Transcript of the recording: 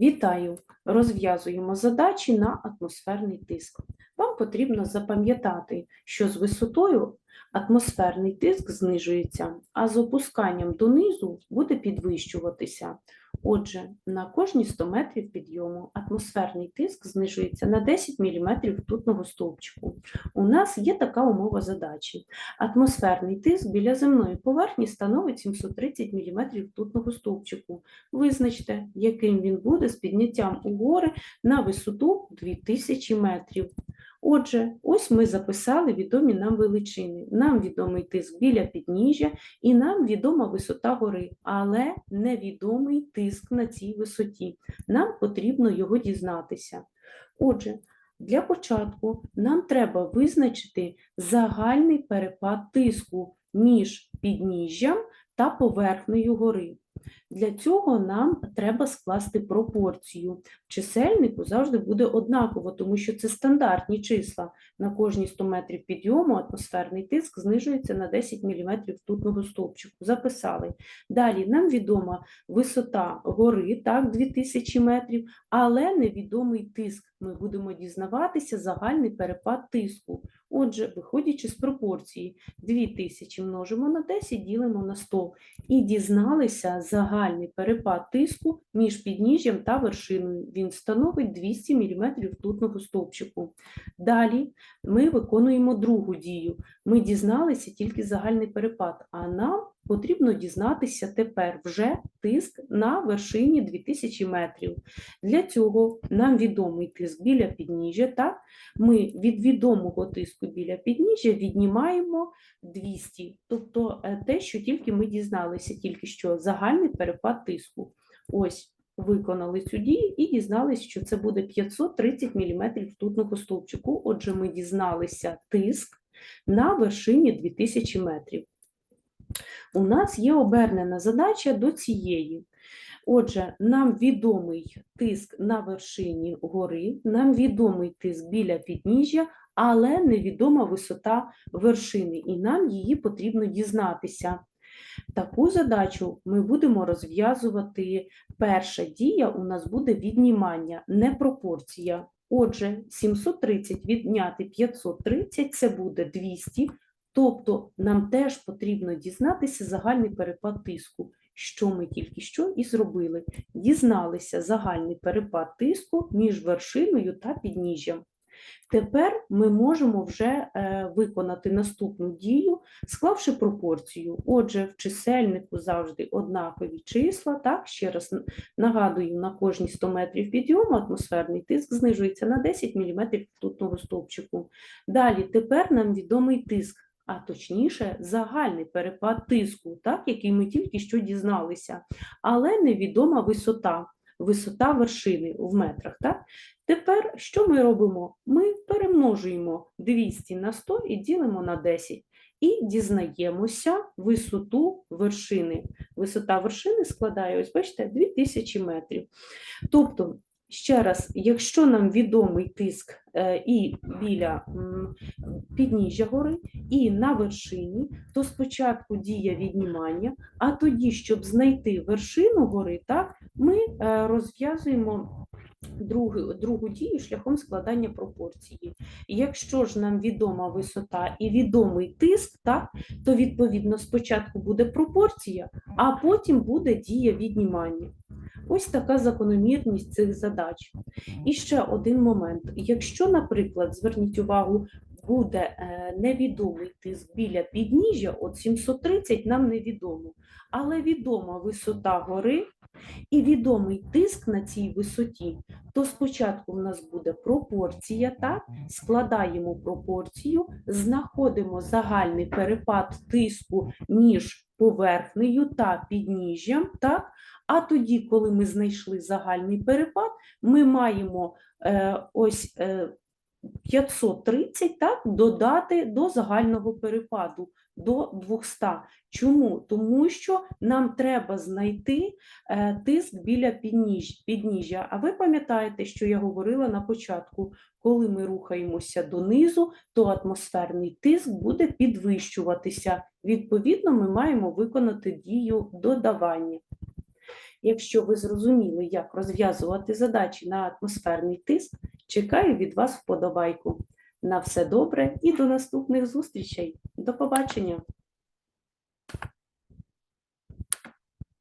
Вітаю! Розв'язуємо задачі на атмосферний тиск. Вам потрібно запам'ятати, що з висотою атмосферний тиск знижується, а з опусканням донизу буде підвищуватися. Отже, на кожні 100 метрів підйому атмосферний тиск знижується на 10 мм ртутного стовпчику. У нас є така умова задачі. Атмосферний тиск біля земної поверхні становить 730 мм ртутного стовпчику. Визначте, яким він буде з підняттям угори на висоту 2000 метрів. Отже, ось ми записали відомі нам величини. Нам відомий тиск біля підніжжя і нам відома висота гори, але невідомий тиск на цій висоті. Нам потрібно його дізнатися. Отже, для початку нам треба визначити загальний перепад тиску між підніжжям та поверхнею гори. Для цього нам треба скласти пропорцію. В чисельнику завжди буде однаково, тому що це стандартні числа. На кожні 100 метрів підйому атмосферний тиск знижується на 10 мм ртутного стовпчику. Записали. Далі нам відома висота гори, так, 2000 метрів, але невідомий тиск. Ми будемо дізнаватися загальний перепад тиску. Отже, виходячи з пропорції, 2000 множимо на 10, ділимо на 100. І дізналися загальний перепад тиску між підніжжям та вершиною. Він становить 200 мм ртутного стовпчику. Далі ми виконуємо другу дію. Ми дізналися тільки загальний перепад, а нам потрібно дізнатися тепер вже тиск на вершині 2000 метрів. Для цього нам відомий тиск біля підніжжя, так? ми від відомого тиску біля підніжжя віднімаємо 200, тобто е, те, що тільки ми дізналися, тільки що загальний перепад тиску. Ось виконали цю дію і дізналися, що це буде 530 мм ртутного стовпчику. Отже, ми дізналися тиск на вершині 2000 метрів. У нас є обернена задача до цієї. Отже, нам відомий тиск на вершині гори, нам відомий тиск біля підніжжя, але невідома висота вершини, і нам її потрібно дізнатися. Таку задачу ми будемо розв'язувати. Перша дія у нас буде віднімання, не пропорція. Отже, 730 відняти 530 це буде 200, тобто нам теж потрібно дізнатися загальний перепад тиску, що ми тільки що і зробили. Дізналися загальний перепад тиску між вершиною та підніжжям. Тепер ми можемо вже е, виконати наступну дію, склавши пропорцію. Отже, в чисельнику завжди однакові числа. Так, ще раз нагадую, на кожні 100 метрів підйому атмосферний тиск знижується на 10 мм ртутного стовпчику. Далі, тепер нам відомий тиск, а точніше, загальний перепад тиску, так, який ми тільки що дізналися, але невідома висота. Висота вершини в метрах. Так? Тепер що ми робимо? Ми перемножуємо 200 на 100 і ділимо на 10. І дізнаємося висоту вершини. Висота вершини складає, ось бачите, 2000 метрів. Тобто, ще раз, якщо нам відомий тиск е, і біля підніжжя гори, і на вершині, то спочатку дія віднімання, а тоді, щоб знайти вершину гори, так, ми е, розв'язуємо другу, другу дію шляхом складання пропорції. Якщо ж нам відома висота і відомий тиск, так, то відповідно спочатку буде пропорція, а потім буде дія віднімання. Ось така закономірність цих задач. І ще один момент. Якщо, наприклад, зверніть увагу, буде е, невідомий тиск біля підніжжя, от 730 нам невідомо, але відома висота гори і відомий тиск на цій висоті, то спочатку в нас буде пропорція, так? складаємо пропорцію, знаходимо загальний перепад тиску між поверхнею та підніжжям, так? а тоді, коли ми знайшли загальний перепад, ми маємо е, ось е, 530 так, додати до загального перепаду, до 200. Чому? Тому що нам треба знайти е, тиск біля підніж, підніжжя. А ви пам'ятаєте, що я говорила на початку, коли ми рухаємося донизу, то атмосферний тиск буде підвищуватися. Відповідно, ми маємо виконати дію додавання. Якщо ви зрозуміли, як розв'язувати задачі на атмосферний тиск, чекаю від вас вподобайку. На все добре і до наступних зустрічей. До побачення!